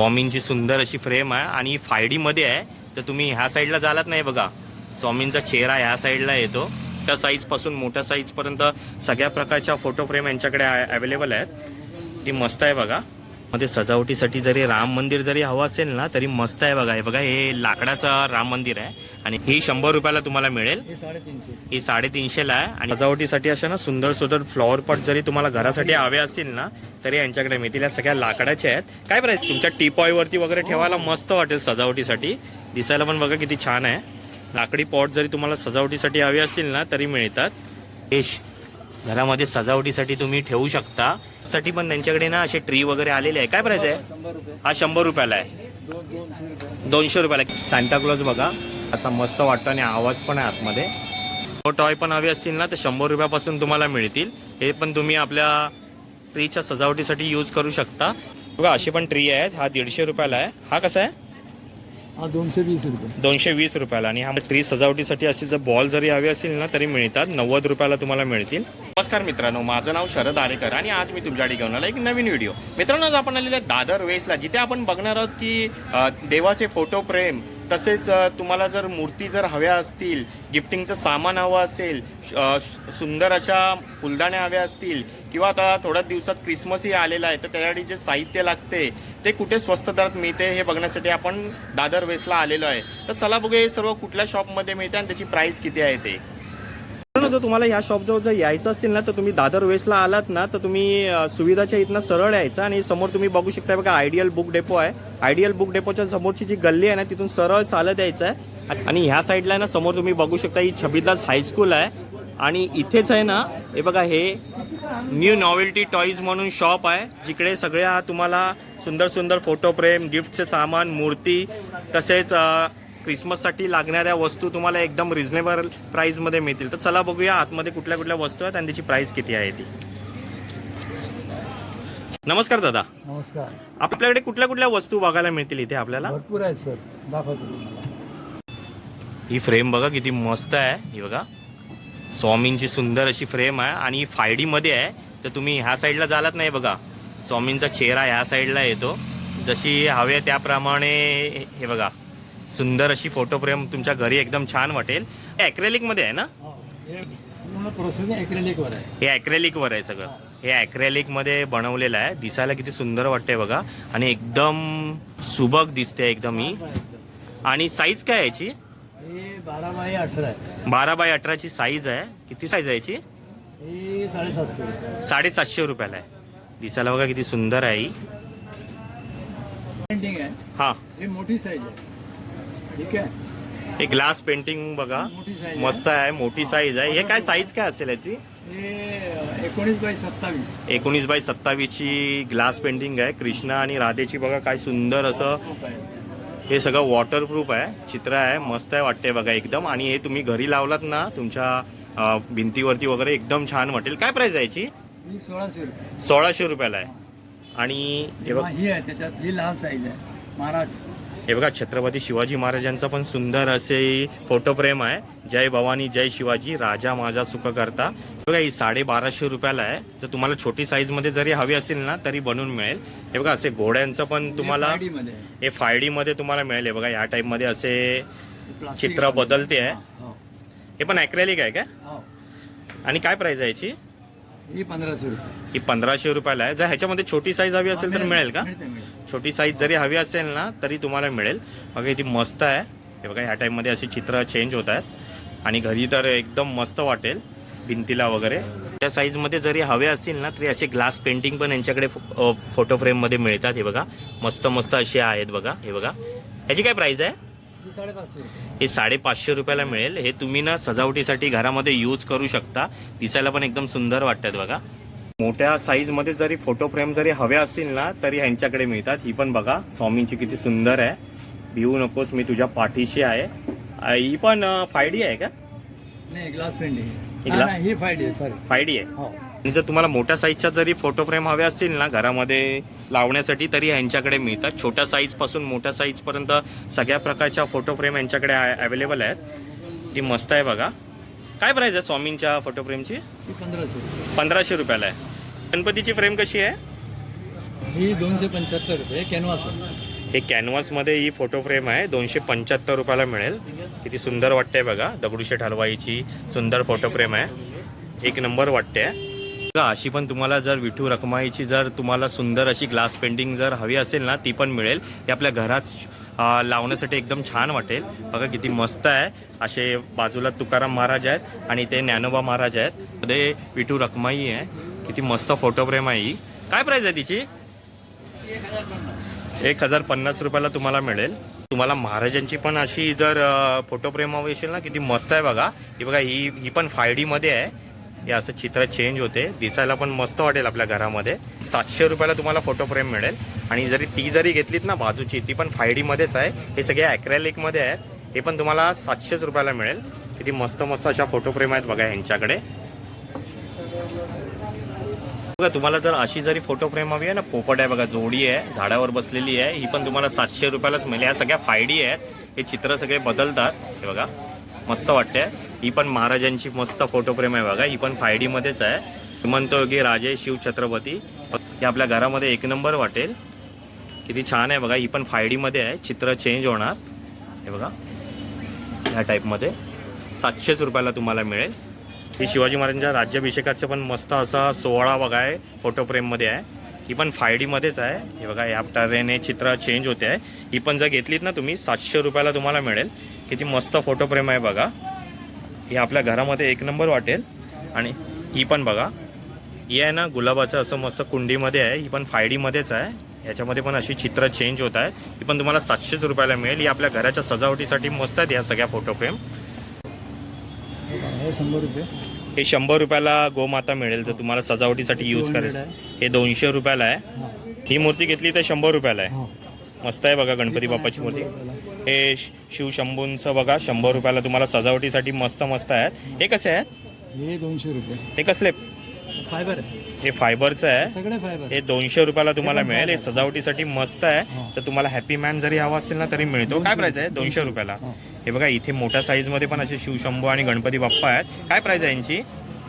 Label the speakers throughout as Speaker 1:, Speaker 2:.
Speaker 1: स्वामींची सुंदर अशी फ्रेम आहे आणि फाय डी मध्ये आहे. तर तुम्ही ह्या साईडला जालात नाही बघा. स्वामींचा चेहरा ह्या साईडला येतो. त्या साईजपासून मोठ्या साईज पर्यंत सगळ्या प्रकारच्या फोटो फ्रेम यांच्याकडे अवेलेबल आहेत. ती मस्त आहे बघा. मध्ये सजावटीसाठी जरी राम मंदिर जरी हवं असेल ना तरी मस्त आहे बघा. हे बघा हे लाकडाचं राम मंदिर आहे. आणि ही शंभर रुपयाला तुम्हाला मिळेल.
Speaker 2: हे साडेतीनशे.
Speaker 1: साडेतीनशेला आहे. आणि सजावटीसाठी अशा ना सुंदर सुंदर फ्लॉवर पॉट जरी तुम्हाला घरासाठी हवे असतील ना तरी यांच्याकडे मिळतील. या सगळ्या लाकडाच्या आहेत. काय प्राईस तुमच्या टीपॉय वरती वगैरे ठेवायला मस्त वाटेल सजावटीसाठी. दिसायला पण बघा किती छान आहे. लाकडी पॉट जरी तुम्हाला सजावटीसाठी हवे असतील ना तरी मिळतात. घरामध्ये सजावटीसाठी तुम्ही ठेवू शकता. साठी पण त्यांच्याकडे ना असे ट्री वगैरे आलेले आहे. काय प्राईस आहे? हा शंभर रुपयाला आहे.
Speaker 2: दोनशे
Speaker 1: रुपयाला सांताक्लॉज बघा. असा मस्त वाटतो आणि आवाज पण आहे आतमध्ये. टॉय पण हवे असतील ना तर शंभर रुपयापासून तुम्हाला मिळतील. हे पण तुम्ही आपल्या ट्रीच्या सजावटीसाठी यूज करू शकता. बघा अशी पण ट्री आहेत. हा दीडशे रुपयाला आहे. हा कसा आहे?
Speaker 2: हा दोनशे वीस रुपये.
Speaker 1: दोनशे वीस रुपयाला. आणि हा ट्री सजावटीसाठी असे जर बॉल जरी हवे असतील ना तरी मिळतात. नव्वद रुपयाला तुम्हाला मिळतील. नमस्कार मित्रांनो माझं नाव शरद आरेकर आणि आज मी तुमच्यासाठी घेऊन आला एक नवीन व्हिडिओ मित्रांनो आज आपण आलेल्या आहे दादर वेस्टला जिथे आपण बघणार आहोत की देवाचे फोटो प्रेम तसेच तुम्हाला जर मूर्ती जर हव्या असतील गिफ्टिंगचं सामान हवं असेल श- सुंदर अशा फुलदाण्या हव्या असतील किंवा आता थोड्या दिवसात क्रिसमसही आलेला आहे तर त्यासाठी जे साहित्य लागते ते कुठे स्वस्त दरात मिळते हे बघण्यासाठी आपण दादर वेस्टला आलेलो आहे. तर चला बघूया हे सर्व कुठल्या शॉपमध्ये मिळते आणि त्याची प्राईस किती आहे ते. जर तुम्हाला ह्या शॉपजवळ जर यायचं असेल ना तर तुम्ही दादर वेस्टला आलात ना तर तुम्ही सुविधाच्या इथनं सरळ यायचं आणि समोर तुम्ही बघू शकता बघा आयडियल बुक डेपो आहे. आयडियल बुक डेपोच्या समोरची जी गल्ली आहे ना तिथून सरळ चालत यायचं आहे आणि ह्या साईडला आहे ना समोर तुम्ही बघू शकता ही छबीदास हायस्कूल आहे. आणि इथेच आहे ना हे बघा हे न्यू नॉवेल्टी टॉईज म्हणून शॉप आहे जिकडे सगळ्या तुम्हाला सुंदर सुंदर फोटो फ्रेम गिफ्टचे सामान मूर्ती तसेच क्रिसमससाठी लागणाऱ्या वस्तू तुम्हाला एकदम रिझनेबल प्राईसमध्ये मिळतील. तर चला बघूया आतमध्ये कुठल्या कुठल्या वस्तू आहेत आणि त्याची प्राईस किती आहे ती. नमस्कार दादा.
Speaker 2: नमस्कार.
Speaker 1: आपल्याकडे कुठल्या कुठल्या वस्तू बघायला मिळतील इथे आपल्याला?
Speaker 2: भरपूर आहेत सर. दाखवतो
Speaker 1: ही फ्रेम बघा किती मस्त आहे. ही बघा. स्वामींची सुंदर अशी फ्रेम आहे आणि फायमध्ये आहे. तर तुम्ही ह्या साईडला जालात नाही बघा. स्वामींचा चेहरा ह्या साईडला येतो. जशी हवे त्याप्रमाणे हे बघा. सुंदर अशी फोटो फ्रेम तुमच्या घरी एकदम छान वाटेल. हे मध्ये आहे ना?
Speaker 2: हो, हे पूर्ण प्रोसेस ॲक्रेलिक वर आहे.
Speaker 1: हे सगळं. हे. acrylic मध्ये बनवलेलं आहे. दिसायला किती सुंदर वाटतंय बघा. आणि एकदम सुबक दिसते एकदम ही. आणि साईज काय याची?
Speaker 2: हे बारा बाय अठरा
Speaker 1: बारा बाय अठराची साईज आहे. किती साईज आहे याची?
Speaker 2: हे साडेसातशे रुपये.
Speaker 1: साडेसातशे रुपयाला आहे. दिसायला बघा किती सुंदर आहे ही.
Speaker 2: पेंटिंग आहे.
Speaker 1: हा.
Speaker 2: हे मोठी साईज आहे. ठीक आहे.
Speaker 1: हे ग्लास पेंटिंग बघा.
Speaker 2: मोठी
Speaker 1: मस्त आहे मोठी साईज आहे. हे काय साईज काय असेल याची?
Speaker 2: हे एकोणीस बाय सत्तावीस.
Speaker 1: एकोणीस बाय सत्तावीसची ग्लास पेंटिंग आहे. कृष्णा आणि राधेची बघा काय सुंदर असं हे सगळं वॉटरप्रूफ आहे. चित्र आहे. मस्त आहे वाटते बघा एकदम. आणि हे तुम्ही घरी लावलात ना तुमच्या अं, भिंतीवरती वगैरे एकदम छान वाटेल. काय प्राइस आहे याची?
Speaker 2: ही सोळाशे रुपये.
Speaker 1: सोळाशे रुपयाला आहे. आणि हे बघ.
Speaker 2: ही आहे त्याच्यात ही लहान साईज आहे. महाराज
Speaker 1: हे बघा छत्रपती शिवाजी महाराजांचा पण सुंदर असे फोटो फ्रेम आहे. जय भवानी जय शिवाजी राजा माझा सुख करता. बघा ही साडे बाराशे रुपयाला आहे. जर तुम्हाला छोटी साईजमध्ये जरी हवी असेल ना तरी बनवून मिळेल. हे बघा असे घोड्यांचं पण तुम्हाला
Speaker 2: हे 5D मध्ये आहे.
Speaker 1: फाय डी मध्ये तुम्हाला मिळेल. हे बघा या टाईपमध्ये असे चित्र बदलते आहे.
Speaker 2: हो,
Speaker 1: हे. पण अॅक्रेलिक आहे का?
Speaker 2: हो.
Speaker 1: आणि काय प्राइस आहे याची?
Speaker 2: ही पंधराशे रुपये.
Speaker 1: ही पंधराशे रुपयाला आहे. जर ह्याच्यामध्ये छोटी साईज हवी असेल तर मिळेल का?
Speaker 2: मिळते, मिळते.
Speaker 1: छोटी साईज जरी हवी असेल ना तरी तुम्हाला मिळेल. बघा ती मस्त आहे. हे बघा ह्या टाईपमध्ये असे चित्र चेंज होत आहेत. आणि घरी तर एकदम मस्त वाटेल भिंतीला वगैरे. त्या साईजमध्ये जरी हवे असतील ना तरी असे ग्लास पेंटिंग पण यांच्याकडे फो- अ, फोटो फ्रेममध्ये मिळतात. हे बघा मस्त मस्त असे आहेत बघा हे बघा. ह्याची काय प्राईस आहे?
Speaker 2: ही साडेपाचशे रुपये.
Speaker 1: साडेपाचशे रुपयाला मिळेल. हे तुम्ही ना सजावटीसाठी घरामध्ये यूज करू शकता. दिसायला पण एकदम सुंदर वाटतात बघा. मोठ्या साईजमध्ये जरी फोटो फ्रेम जरी हव्या असतील ना तरी ह्यांच्याकडे मिळतात. ही पण बघा स्वामींची किती सुंदर आहे. भिवू नकोस मी तुझ्या पाठीशी आहे. ही पण फाय डी आहे का?
Speaker 2: नाही ग्लास पेंटिंग
Speaker 1: ही
Speaker 2: ही फाईड आहे सॉरी
Speaker 1: फाय डी आहे?
Speaker 2: हो.
Speaker 1: आणि जर तुम्हाला मोठ्या साईजच्या जरी फोटो फ्रेम हव्या असतील ना घरामध्ये लावण्यासाठी तरी ह्यांच्याकडे मिळतात. छोट्या साईजपासून मोठ्या साईज पर्यंत सगळ्या प्रकारच्या फोटो फ्रेम यांच्याकडे अवेलेबल आहेत. ती मस्त आहे बघा. काय प्राइस आहे स्वामींच्या फोटो फ्रेमची
Speaker 2: पंधराशे.
Speaker 1: पंधराशे रुपयाला आहे. गणपतीची फ्रेम कशी आहे?
Speaker 2: ही दोनशे पंच्याहत्तर रुपये कॅनव्हास
Speaker 1: हे कॅनव्हासमध्ये ही फोटो फ्रेम आहे. दोनशे पंच्याहत्तर रुपयाला मिळेल. किती सुंदर वाटते बघा. दगडूशेठ हलवाईची सुंदर फोटो फ्रेम आहे. एक नंबर वाटते अशी पण तुम्हाला जर विठू रखमाईची जर तुम्हाला सुंदर अशी ग्लास पेंटिंग जर हवी असेल ना ती पण मिळेल. हे आपल्या घरात लावण्यासाठी एकदम छान वाटेल. बघा किती मस्त आहे. असे बाजूला तुकाराम महाराज आहेत आणि ते ज्ञानोबा महाराज आहेत. मध्ये विठू रखमाई आहे. किती मस्त फोटो फ्रेम आहे ही. काय प्राईज आहे तिची? एक हजार पन्नास रुपयाला तुम्हाला मिळेल. तुम्हाला महाराजांची पण अशी जर फोटो फ्रेम हवी असेल ना किती मस्त आहे बघा. ही बघा ही ही पण फाय डी मध्ये आहे. हे असं चित्र चेंज होते. दिसायला पण मस्त वाटेल आपल्या घरामध्ये. सातशे रुपयाला तुम्हाला फोटो फ्रेम मिळेल. आणि जरी ती जरी घेतलीत ना बाजूची ती पण फाय मध्येच आहे. हे सगळे ॲक्रेलिक आहेत. हे पण तुम्हाला सातशेच रुपयाला मिळेल. किती मस्त मस्त अशा फोटो फ्रेम आहेत बघा ह्यांच्याकडे. बघा तुम्हाला जर अशी जरी फोटो फ्रेम हवी आहे ना पोपट आहे बघा जोडी आहे झाडावर बसलेली आहे. ही पण तुम्हाला सातशे रुपयालाच मिळेल. या सगळ्या फायडी आहेत. हे चित्र सगळे बदलतात. हे बघा. मस्त वाटते ही पण महाराजांची मस्त फोटो फ्रेम आहे बघा. ही पण फायडी मध्येच आहे. म्हणतो की राजे शिव छत्रपती. हे आपल्या घरामध्ये एक नंबर वाटेल. किती छान आहे बघा. ही पण फायडी मध्ये आहे. चित्र चेंज होणार. हे बघा. ह्या टाईपमध्ये सातशेच रुपयाला तुम्हाला मिळेल. ही शिवाजी महाराजांच्या राज्याभिषेकाचं पण मस्त असा सोहळा बघा आहे फोटो फ्रेममध्ये आहे. ही पण फाय डीमध्येच आहे. हे बघा या टरेने चित्र चेंज होते आहे. ही पण जर घेतलीत ना तुम्ही सातशे रुपयाला तुम्हाला मिळेल. किती मस्त फोटो फ्रेम आहे बघा. ही आपल्या घरामध्ये एक नंबर वाटेल. आणि ही पण बघा. ही आहे ना गुलाबाचं असं मस्त कुंडीमध्ये आहे. ही पण फाय डीमध्येच आहे. याच्यामध्ये पण अशी चित्र चेंज होत आहे ही पण तुम्हाला सातशेच रुपयाला मिळेल. ही आपल्या घराच्या सजावटीसाठी मस्त आहेत या सगळ्या फोटो फ्रेम
Speaker 2: हे शंभर रुपये.
Speaker 1: हे शंभर रुपयाला गोमाता मिळेल. जर तुम्हाला सजावटीसाठी यूज
Speaker 2: 200
Speaker 1: करायचं.
Speaker 2: आहे.
Speaker 1: हे दोनशे रुपयाला आहे.
Speaker 2: हां.
Speaker 1: मूर्ती घेतली तर शंभर रुपयाला आहे. मस्त आहे बघा गणपती बाप्पाची मूर्ती. हे शिवशंभूंचं बघा शंभर रुपयाला तुम्हाला सजावटीसाठी मस्त मस्त आहेत. हे कसे आहेत?
Speaker 2: हे दोनशे रुपये.
Speaker 1: हे कसले?
Speaker 2: फायबर आहे.
Speaker 1: हे फायबरचं आहे.
Speaker 2: सगळे फायबर.
Speaker 1: हे दोनशे रुपयाला तुम्हाला मिळेल. हे. सजावटीसाठी मस्त आहे. तर तुम्हाला हॅपी मॅन जरी हवा असेल ना तरी मिळतो. काय प्राइस आहे? दोनशे रुपयाला.
Speaker 2: हां.
Speaker 1: हे बघा इथे मोठ्या साईजमध्ये पण असे शिवशंभू आणि गणपती बाप्पा आहेत. काय प्राइस आहे यांची?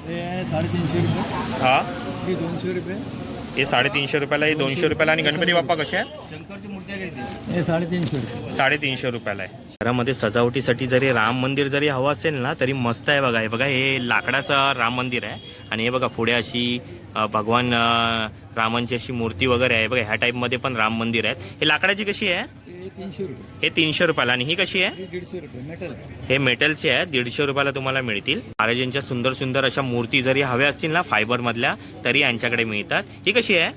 Speaker 2: हे आहे साडेतीनशे रुपये.
Speaker 1: हा.
Speaker 2: हे दोनशे रुपये.
Speaker 1: हे साडेतीनशे रुपयाला हे दोनशे रुपयाला आणि गणपती बाप्पा कसे
Speaker 2: मूर्ती हे साडेतीनशे रुपये.
Speaker 1: साडेतीनशे रुपयाला आहे. घरामध्ये सजावटीसाठी जरी राम मंदिर जरी हवं असेल ना तरी मस्त आहे बघा. हे बघा हे लाकडाचं राम मंदिर आहे. आणि हे बघा पुढे अशी अ, भगवान अ, रामांची अशी मूर्ती वगैरे आहे. बघा ह्या टाईपमध्ये पण राम मंदिर आहेत. हे लाकडाची कशी आहे?
Speaker 2: हे तीनशे रुपये.
Speaker 1: हे तीनशे रुपयाला. आणि ही कशी आहे?
Speaker 2: हे दीडशे रुपये मेटल
Speaker 1: हे मेटलचे आहे. दीडशे रुपयाला तुम्हाला मिळतील. महाराजांच्या सुंदर सुंदर अशा मूर्ती जरी हव्या असतील ना फायबर मधल्या तरी यांच्याकडे मिळतात. ही कशी आहे?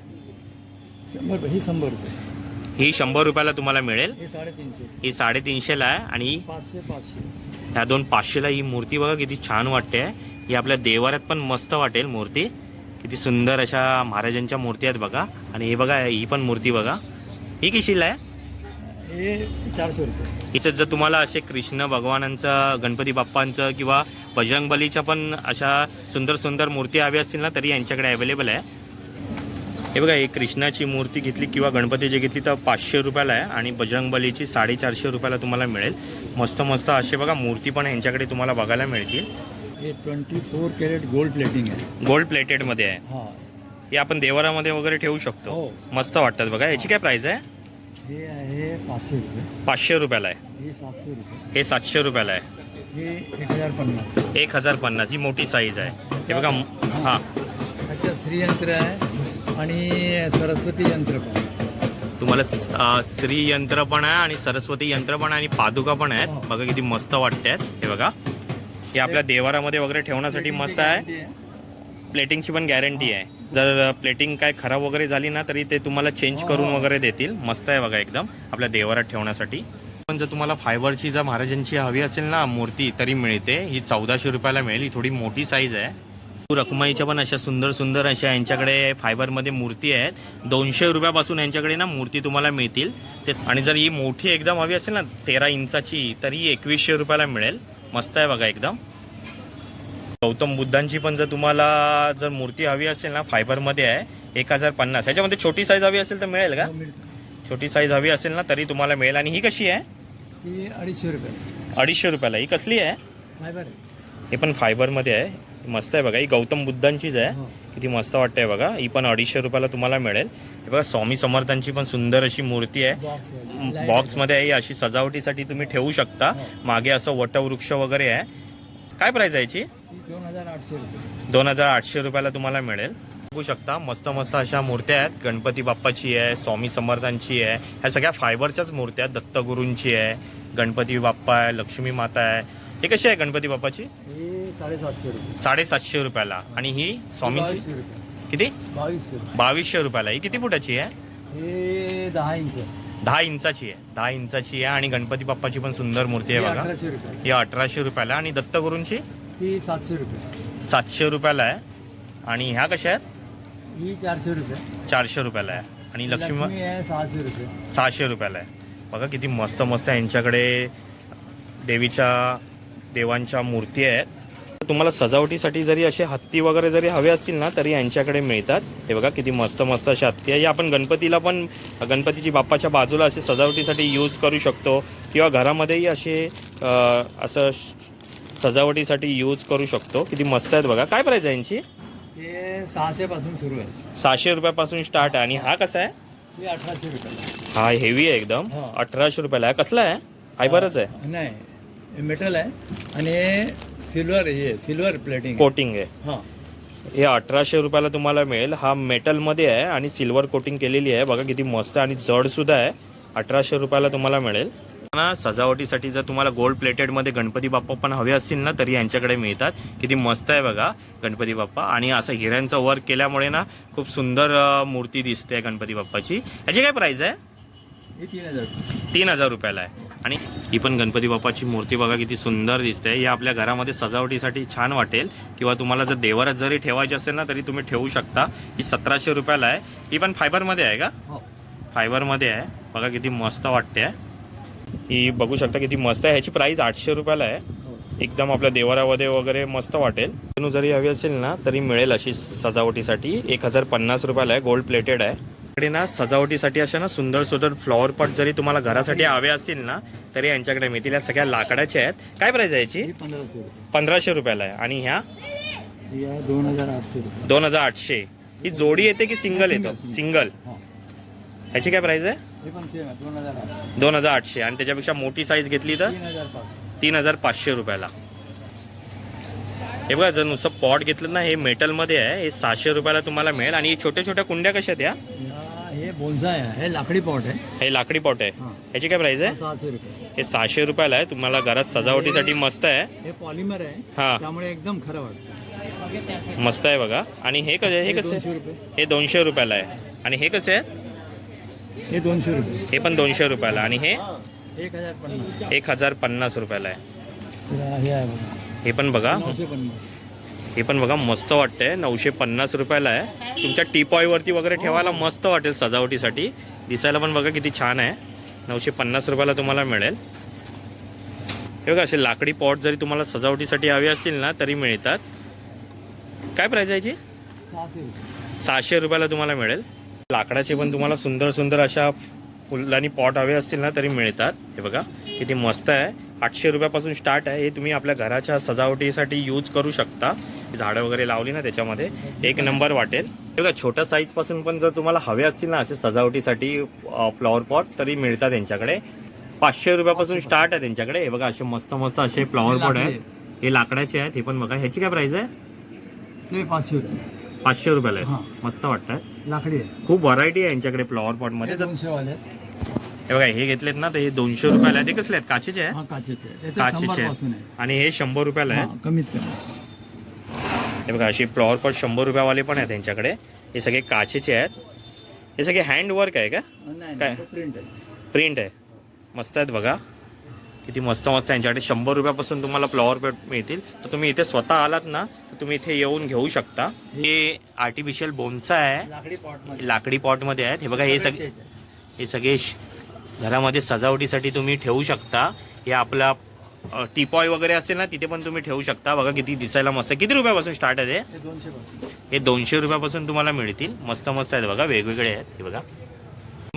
Speaker 2: शंभर रुपये ही शंभर रुपये.
Speaker 1: ही शंभर रुपयाला तुम्हाला मिळेल.
Speaker 2: हे साडेतीनशे.
Speaker 1: ही साडेतीनशेला आहे. आणि
Speaker 2: पाचशे पाचशे.
Speaker 1: ह्या दोन पाचशेला ही मूर्ती बघा किती छान वाटते. ही आपल्या देवाऱ्यात पण मस्त वाटेल मूर्ती. किती सुंदर अशा महाराजांच्या मूर्ती आहेत बघा. आणि हे बघा ही पण मूर्ती बघा. ही किशीला आहे
Speaker 2: चारशे रुपये.
Speaker 1: जर तुम्हाला असे कृष्ण भगवानांचं गणपती बाप्पांचं किंवा बजरंग बलीच्या पण अशा सुंदर सुंदर मूर्ती हव्या असतील ना तरी यांच्याकडे अवेलेबल आहे. हे बघा ही कृष्णाची मूर्ती घेतली किंवा गणपतीची घेतली तर पाचशे रुपयाला आहे. आणि बजरंग बलीची साडेचारशे रुपयाला तुम्हाला मिळेल. मस्त मस्त असे बघा मूर्ती पण यांच्याकडे तुम्हाला बघायला मिळतील.
Speaker 2: हे twenty four carat gold plating आहे.
Speaker 1: गोल्ड प्लेटेडमध्ये आहे.
Speaker 2: हा.
Speaker 1: हे आपण देवारामध्ये वगैरे ठेवू शकतो.
Speaker 2: हो.
Speaker 1: मस्त वाटतात बघा. याची काय प्राइस आहे?
Speaker 2: हे आहे पाचशे रुपये.
Speaker 1: पाचशे रुपयाला आहे.
Speaker 2: हे सातशे रुपये.
Speaker 1: हे सातशे रुपयाला आहे.
Speaker 2: हे एक हजार पन्नास.
Speaker 1: एक हजार पन्नास. ही मोठी साईज आहे. हे बघा हां.
Speaker 2: अच्छा श्रीयंत्र आहे आणि सरस्वती यंत्र पण
Speaker 1: तुम्हाला स- अ, श्री यंत्र पण आहे आणि सरस्वती यंत्र पण आहे आणि पादुका पण आहेत. बघा किती मस्त वाटते आहेत. हे बघा. हे आपल्या देवारामध्ये वगैरे ठेवण्यासाठी मस्त आहे. प्लेटिंगची पण गॅरंटी आहे. जर प्लेटिंग काय खराब वगैरे झाली ना तरी ते तुम्हाला चेंज करून वगैरे देतील. मस्त आहे बघा एकदम आपल्या देवारात ठेवण्यासाठी. पण जर तुम्हाला फायबरची जर महाराजांची हवी असेल ना मूर्ती तरी मिळते. ही चौदाशे रुपयाला मिळेल. ही थोडी मोठी साईज आहे. रखमाईच्या पण अशा सुंदर सुंदर अशा यांच्याकडे फायबरमध्ये मूर्ती आहेत. दोनशे रुपयापासून यांच्याकडे ना मूर्ती तुम्हाला मिळतील. ते आणि जर ही मोठी एकदम हवी असेल ना तेरा इंचाची तर ही एकवीसशे रुपयाला मिळेल. मस्त आहे बघा एकदम. गौतम बुद्धांची पण जर तुम्हाला जर मूर्ती हवी असेल ना फायबरमध्ये आहे एक हजार पन्नास. ह्याच्यामध्ये छोटी साईज हवी असेल तर मिळेल का?
Speaker 2: हो.
Speaker 1: छोटी साईज हवी असेल ना तरी तुम्हाला मिळेल. आणि ही कशी आहे?
Speaker 2: ही अडीचशे रुपये
Speaker 1: अडीचशे रुपयाला. ही कसली आहे?
Speaker 2: फायबर आहे.
Speaker 1: हे पण फायबरमध्ये आहे. मस्त आहे बघा. ही गौतम बुद्धांचीच आहे.
Speaker 2: हो.
Speaker 1: किती मस्त वाटतंय बघा. ही पण अडीचशे रुपयाला तुम्हाला मिळेल. हे बघा स्वामी समर्थांची पण सुंदर अशी मूर्ती आहे.
Speaker 2: बॉक्स
Speaker 1: बॉक्समध्ये आहे. अशी सजावटीसाठी तुम्ही ठेवू शकता.
Speaker 2: हो.
Speaker 1: मागे असं वटवृक्ष वगैरे आहे. काय प्राइस आहे याची?
Speaker 2: दोन हजार आठशे रुपये.
Speaker 1: दोन हजार आठशे रुपयाला तुम्हाला मिळेल. बघू शकता. मस्त मस्त अशा मूर्त्या आहेत. गणपती बाप्पाची आहे स्वामी समर्थांची आहे. ह्या सगळ्या फायबरच्याच मूर्त्या आहेत. दत्तगुरूंची आहे. गणपती बाप्पा आहे लक्ष्मी माता आहे. हे कशी आहे गणपती बाप्पाची?
Speaker 2: हे साडेसातशे रुपये.
Speaker 1: साडेसातशे रुपयाला. आणि ही स्वामींची?
Speaker 2: बावीसशे रुपये.
Speaker 1: किती?
Speaker 2: बावीसशे रुपये.
Speaker 1: बावीसशे रुपयाला. ही किती फुटाची आहे?
Speaker 2: हे दहा इंच
Speaker 1: दहा इंचाची आहे. दहा इंचाची आहे आणि गणपती बाप्पाची पण सुंदर मूर्ती आहे बघा.
Speaker 2: अठराशे रुपये.
Speaker 1: ही अठराशे रुपयाला. आणि दत्तगुरूंची
Speaker 2: सातशे रुपये.
Speaker 1: सातशे रुपयाला आहे. आणि ह्या कशा आहेत?
Speaker 2: ही चारशे रुपये.
Speaker 1: चारशे रुपयाला आहे. आणि लक्ष्मी
Speaker 2: लक्ष्मी आहे सहाशे रुपये.
Speaker 1: सहाशे रुपयाला आहे. बघा किती मस्त मस्त यांच्याकडे देवीच्या देवांच्या मूर्ती आहेत. तुम्हाला सजावटीसाठी जरी असे हत्ती वगैरे जरी हवे असतील ना तरी यांच्याकडे मिळतात. हे बघा किती मस्त मस्त असे हत्ती आहे. आपण गणपतीला पण गणपतीची बाप्पाच्या बाजूला असे सजावटीसाठी यूज करू शकतो. किंवा घरामध्येही असे असं सजावटीसाठी यूज करू शकतो. किती मस्त आहेत बघा. काय प्राईज आहे यांची?
Speaker 2: हे सहाशे पासून सुरू आहे.
Speaker 1: सहाशे रुपयापासून स्टार्ट आहे. आणि हा कसा आहे?
Speaker 2: हे अठराशे रुपये
Speaker 1: हा हेवी आहे एकदम. अठराशे रुपयाला कसला आहे? फायबरच आहे.
Speaker 2: नाही. हे मेटल आहे आणि हे सिल्वर हे सिल्वर प्लेटिंग
Speaker 1: कोटिंग आहे.
Speaker 2: हां.
Speaker 1: हे अठराशे रुपयाला तुम्हाला मिळेल. हा मेटलमध्ये आहे आणि सिल्वर कोटिंग केलेली आहे. बघा किती मस्त आणि जड सुद्धा आहे. अठराशे रुपयाला तुम्हाला मिळेल. ना सजावटीसाठी जर तुम्हाला गोल्ड प्लेटेडमध्ये गणपती बाप्पा पण हवे असतील ना तरी यांच्याकडे मिळतात. किती मस्त आहे बघा गणपती बाप्पा. आणि असं हिऱ्यांचं वर्क केल्यामुळे ना खूप सुंदर मूर्ती दिसते गणपती बाप्पाची. याची काय प्राइस आहे?
Speaker 2: तीन हजार रुपये.
Speaker 1: तीन हजार रुपयाला आहे. आणि ही पण गणपती बाप्पाची मूर्ती बघा किती सुंदर दिसते. ही आपल्या घरामध्ये सजावटीसाठी छान वाटेल. किंवा तुम्हाला जर देवारात जरी ठेवायची असेल ना तरी तुम्ही ठेवू शकता. ही सतराशे रुपयाला आहे. ही पण फायबरमध्ये आहे का?
Speaker 2: हो.
Speaker 1: फायबरमध्ये आहे. बघा किती मस्त वाटते. ही बघू शकता किती मस्त आहे. ह्याची प्राईस आठशे रुपयाला आहे.
Speaker 2: हो.
Speaker 1: एकदम आपल्या देवारामध्ये वगैरे मस्त वाटेल. जरी हवी असेल ना तरी मिळेल अशी सजावटीसाठी. एक हजार पन्नास रुपयाला आहे. गोल्ड प्लेटेड आहे. इकडे ना सजावटीसाठी अशा ना सुंदर सुंदर फ्लॉवर पॉट जरी तुम्हाला घरासाठी हवे असतील ना तरी यांच्याकडे मिळतील. या सगळ्या लाकडाच्या आहेत. काय प्राईस आहे याची?
Speaker 2: पंधराशे रुपये.
Speaker 1: पंधराशे रुपयाला आहे. आणि ह्या?
Speaker 2: दोन हजार आठशे
Speaker 1: दोन हजार आठशे. ही जोडी येते की सिंगल येतो. सिंगल
Speaker 2: हां.
Speaker 1: ह्याची काय प्राईस आहे?
Speaker 2: दोन हजार आठशे.
Speaker 1: आणि त्याच्यापेक्षा मोठी साईज घेतली तर?
Speaker 2: तीन हजार पाचशे.
Speaker 1: रुपयाला. हे बघा जर नुसतं पॉट घेतलं ना हे मेटलमध्ये आहे हे सहाशे रुपयाला तुम्हाला मिळेल. आणि छोट्या छोट्या कुंड्या कशा आहेत या?
Speaker 2: या- हे बोन्साय आहे. हे लाकडी पॉट आहे.
Speaker 1: हे लाकडी पॉट आहे.
Speaker 2: हां.
Speaker 1: ह्याची काय प्राइस आहे?
Speaker 2: सहाशे रुपये.
Speaker 1: हे सहाशे रुपयाला आहे. तुम्हाला घरात सजावटीसाठी मस्त आहे.
Speaker 2: हे पॉलिमर आहे.
Speaker 1: हा.
Speaker 2: त्यामुळे एकदम खरं वाटतं.
Speaker 1: मस्त आहे बघा. आणि हे कसे हे कसे
Speaker 2: दोनशे रुपये.
Speaker 1: हे दोनशे रुपयाला आहे. आणि हे कसे आहे
Speaker 2: हे दोनशे रुपये.
Speaker 1: हे पण दोनशे रुपयाला. आणि हे.
Speaker 2: एक हजार पन्नास.
Speaker 1: एक हजार पन्नास रुपयाला आहे.
Speaker 2: तर हे आहे बघा.
Speaker 1: हे पण बघा.
Speaker 2: नऊशे पन्नास.
Speaker 1: हे पण बघा मस्त वाटतंय. नऊशे पन्नास रुपयाला आहे. तुमच्या टीपॉयवरती वगैरे ठेवायला मस्त वाटेल सजावटीसाठी. दिसायला पण बघा किती छान आहे. नऊशे पन्नास रुपयाला तुम्हाला मिळेल. हे बघा असे लाकडी पॉट जरी तुम्हाला सजावटीसाठी हवे असतील ना तरी मिळतात. काय प्राईज आहे याची?
Speaker 2: सहाशे
Speaker 1: सहाशे रुपयाला तुम्हाला मिळेल. लाकडाचे पण तुम्हाला सुंदर सुंदर अशा फुलांनी पॉट हवे असतील ना तरी मिळतात. हे बघा किती मस्त आहे. आठशे रुपयापासून स्टार्ट आहे. हे तुम्ही आपल्या घराच्या सजावटीसाठी यूज करू शकता. झाडं वगैरे लावली ना त्याच्यामध्ये एक नंबर वाटेल. बघा छोट्या साईजपासून पण जर तुम्हाला हवे असतील ना असे सजावटीसाठी फ्लॉवर पॉट तरी मिळतात त्यांच्याकडे. पाचशे रुपयापासून स्टार्ट आहे त्यांच्याकडे. हे बघा असे मस्त मस्त असे फ्लॉवर पॉट आहेत. हे लाकडाचे आहेत हे पण बघा. ह्याची काय प्राइस आहे?
Speaker 2: ते पाचशे रुपये.
Speaker 1: पाचशे रुपयाला आहे. मस्त वाटतं.
Speaker 2: लाकडी आहे.
Speaker 1: खूप व्हरायटी आहे यांच्याकडे फ्लॉवर पॉटमध्ये.
Speaker 2: हे
Speaker 1: हे बघा हे घेतलेत ना तर हे दोनशे रुपयाला आहे ते कसले आहेत? काचेचे आहे
Speaker 2: हा काचेचे. ते
Speaker 1: आणि हे शंभर रुपयाला आहे.
Speaker 2: कमीत कमी.
Speaker 1: हे बघा अशी फ्लॉवर पॉट शंभर रुपयावाले पण आहेत त्यांच्याकडे. हे सगळे काचेचे आहेत. हे सगळे हँड वर्क आहे का? काय?
Speaker 2: प्रिंट आहे.
Speaker 1: प्रिंट आहे. मस्त आहेत बघा. किती मस्त मस्त यांच्याकडे. शंभर रुपयापासून तुम्हाला फ्लॉवर पॉट मिळतील. तर तुम्ही इथे स्वतः आलात ना तर तुम्ही इथे येऊन घेऊ शकता. हे आर्टिफिशियल बोनसा आहे.
Speaker 2: लाकडी पॉट
Speaker 1: लाकडी पॉटमध्ये आहेत. हे बघा हे सगळे हे सगळे घरामध्ये सजावटीसाठी तुम्ही ठेवू शकता. हे आपला टिपॉय वगैरे असेल ना तिथे पण तुम्ही ठेवू शकता. बघा किती दिसायला मस्त. किती रुपयापासून स्टार्ट आहे हे दोनशे रुपयापासून तुम्हाला मिळतील. मस्त मस्त आहेत बघा वेगवेगळे आहेत. हे बघा.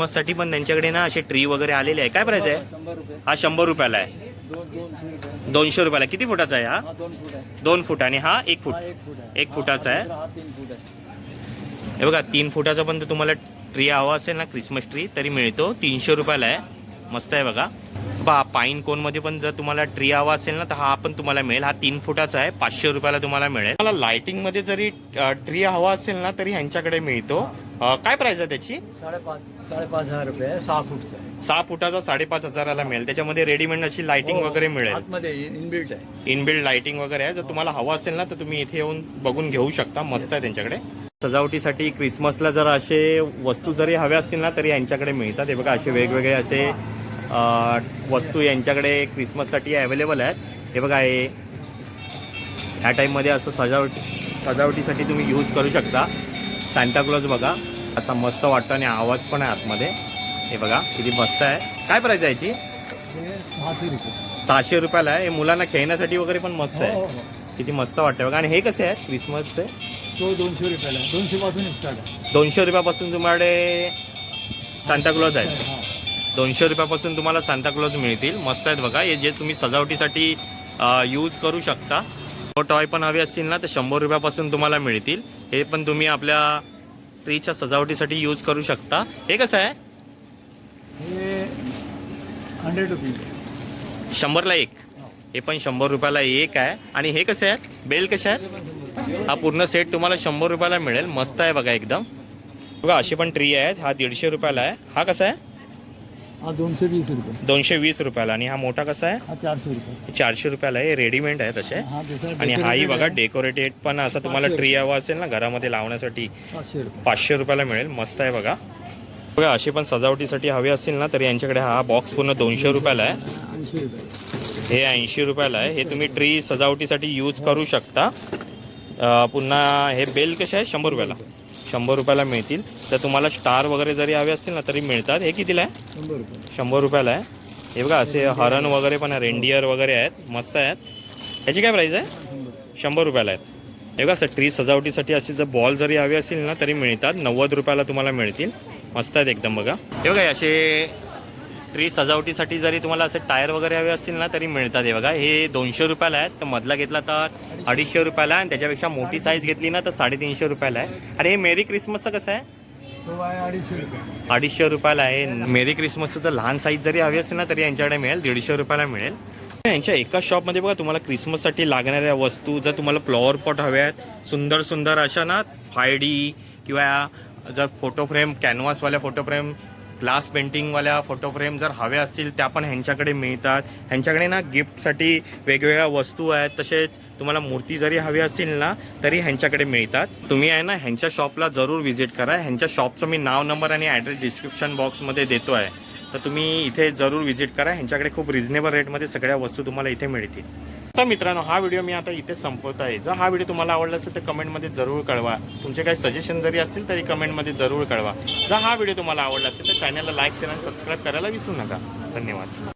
Speaker 1: साठी पण त्यांच्याकडे ना असे ट्री वगैरे आलेले आहे. काय प्राइस आहे? हा शंभर रुपयाला आहे.
Speaker 2: दोन दोनशे रुपये.
Speaker 1: दोनशे रुपयाला. किती फुटाचा आहे हा?
Speaker 2: दोन फूट
Speaker 1: आणि हा एक फूट.
Speaker 2: एक
Speaker 1: फुटाचा आहे.
Speaker 2: हा
Speaker 1: बघा तीन फुटाचा पण तुम्हाला ट्री हवा असेल ना क्रिसमस ट्री तरी मिळतो. तीनशे रुपयाला आहे. मस्त आहे बघा. बा पाईन कोनमध्ये पण जर तुम्हाला ट्री हवा असेल ना तर हा पण तुम्हाला मिळेल. हा तीन फुटाचा आहे. पाचशे रुपयाला तुम्हाला मिळेल. मला लाइटिंगमध्ये जरी ट्री हवा असेल ना तरी ह्यांच्याकडे मिळतो. काय प्राइस आहे त्याची?
Speaker 2: साडेपाच साडेपाच हजार रुपये सहा फूटचा
Speaker 1: सहा फुटाचा साडेपाच हजाराला मिळेल. त्याच्यामध्ये रेडीमेड अशी लाइटिंग
Speaker 2: हो,
Speaker 1: वगैरे मिळेल.
Speaker 2: इनबिल्ट आहे.
Speaker 1: इनबिल्ड लाइटिंग वगैरे आहे. जर तुम्हाला हवा असेल ना तर तुम्ही इथे येऊन बघून घेऊ शकता. मस्त आहे त्यांच्याकडे. सजावटीसाठी क्रिसमसला जर असे वस्तू जरी हव्या असतील ना तरी यांच्याकडे मिळतात. हे बघा असे वेगवेगळे असे वस्तू यांच्याकडे क्रिसमससाठी अवेलेबल आहेत. हे बघा हे ह्या टाईममध्ये असं सजावटी सजावटीसाठी तुम्ही यूज करू शकता. सांताक्लॉज बघा असा मस्त वाटतं आणि आवाज पण आहे आतमध्ये. हे बघा किती मस्त आहे. काय प्राईज आहे याची?
Speaker 2: हे सहाशे रुपये.
Speaker 1: सहाशे रुपयाला आहे. हे मुलांना खेळण्यासाठी वगैरे पण मस्त
Speaker 2: हो,
Speaker 1: आहे.
Speaker 2: हो, हो.
Speaker 1: किती मस्त वाटतं बघा. आणि हे कसे आहेत क्रिसमसचे?
Speaker 2: तो दोनशे रुपयाला आहे. दोनशे पासून स्टार्ट आहे.
Speaker 1: दोनशे रुपयापासून तुम्हाला सांताक्लॉज आहेत
Speaker 2: हा.
Speaker 1: दोनशे रुपयापासून तुम्हाला सांताक्लॉज मिळतील. मस्त आहेत बघा. हे जे तुम्ही सजावटीसाठी यूज करू शकता. टॉय पण हवे असतील ना तर शंभर रुपयापासून तुम्हाला मिळतील. हे पण तुम्ही आपल्या ट्रीच्या सजावटीसाठी यूज करू शकता. हे कसं आहे?
Speaker 2: हे हंड्रेड रुपीज
Speaker 1: शंभरला एक. हे पण शंभर रुपयाला एक आहे. आणि हे कसे आहेत बेल कसे आहेत? हा पूर्ण सेट तुम्हाला शंभर रुपयाला मिळेल. मस्त आहे बघा एकदम. बघा अशी पण ट्री आहेत. हा दीडशे रुपयाला आहे. हा कसा आहे?
Speaker 2: हा दोनशे वीस रुपये.
Speaker 1: दोनशे वीस रुपयाला. आणि हा मोठा कसा आहे?
Speaker 2: हा चारशे रुपये.
Speaker 1: चारशे रुपयाला आहे. रेडीमेड आहे तसे.
Speaker 2: हा दुसरा
Speaker 1: आणि हाही बघा. डेकोरेटेड पण असं तुम्हाला ट्री हवा असेल ना घरामध्ये लावण्यासाठी
Speaker 2: पाचशे रुपये.
Speaker 1: पाचशे रुपयाला मिळेल. मस्त आहे बघा. बघा अशी पण सजावटीसाठी हवी असतील ना तर यांच्याकडे हा बॉक्स पूर्ण दोनशे रुपयाला आहे.
Speaker 2: ऐंशी रुपये.
Speaker 1: हे ऐंशी रुपयाला आहे. हे तुम्ही ट्री सजावटीसाठी यूज करू शकता. अ, पुन्हा हे बेल कसे आहे? शंभर रुपयाला. शंभर रुपयाला मिळतील. तर तुम्हाला स्टार वगैरे जरी हवे असतील ना तरी मिळतात. हे कितीला आहे?
Speaker 2: शंभर रुपये.
Speaker 1: शंभर रुपयाला आहे. हे बघा असे हरण वगैरे पण आहे रेंडियर वगैरे आहेत. मस्त आहेत. ह्याची काय प्राईस आहे?
Speaker 2: शंभर
Speaker 1: रुपयाला आहेत. हे बघा असं ट्री सजावटीसाठी असे जर बॉल जरी हवे असतील ना तरी मिळतात. नव्वद रुपयाला तुम्हाला मिळतील. मस्त आहेत एकदम बघा. हे बघा असे ट्री सजावटीसाठी जरी तुम्हाला असे टायर वगैरे हवे असतील ना तरी मिळतात हे बघा. हे दोनशे रुपयाला आहेत. तर मधला घेतला तर अडीचशे रुपयाला आहे आणि त्याच्यापेक्षा मोठी साईज घेतली ना तर साडेतीनशे रुपयाला आहे. आणि हे मेरी क्रिसमसचं कसं आहे?
Speaker 2: तो आहे अडीचशे रुपये
Speaker 1: अडीचशे रुपयाला आहे. मेरी क्रिसमसचं जर लहान साईज जरी हवी असेल ना तरी यांच्याकडे मिळेल. दीडशे रुपयाला मिळेल. यांच्या एकाच शॉपमध्ये बघा तुम्हाला क्रिसमससाठी लागणाऱ्या वस्तू जर तुम्हाला फ्लॉवर पॉट हव्या आहेत सुंदर सुंदर अशा ना फाय डी किंवा जर फोटो फ्रेम कॅनव्हासवाल्या फोटो फ्रेम ग्लास पेंटिंगवाल्या फोटो फ्रेम जर हव्या असतील त्या पण ह्यांच्याकडे मिळतात. ह्यांच्याकडे ना गिफ्टसाठी वेगवेगळ्या वस्तू आहेत. तसेच तुम्हाला मूर्ती जरी हवी असेल ना तरी ह्यांच्याकडे मिळतात. तुम्ही आहे ना ह्यांच्या शॉपला जरूर व्हिजिट करा. ह्यांच्या शॉपचं मी नाव नंबर आणि ॲड्रेस डिस्क्रिप्शन बॉक्समध्ये देतो आहे तर तुम्ही इथे जरूर व्हिजिट करा. ह्यांच्याकडे खूप रिझनेबल रेटमध्ये सगळ्या वस्तू तुम्हाला इथे मिळतील. तर मित्रांनो हा व्हिडिओ मी आता इथे संपवत आहे. जर हा व्हिडिओ तुम्हाला आवडला असेल तर कमेंटमध्ये जरूर कळवा. तुमचे काही सजेशन जरी असतील तरी कमेंटमध्ये जरूर कळवा. जर हा व्हिडिओ तुम्हाला आवडला असेल तर चॅनलला लाईक शेअर आणि सबस्क्राईब करायला विसरू नका. धन्यवाद.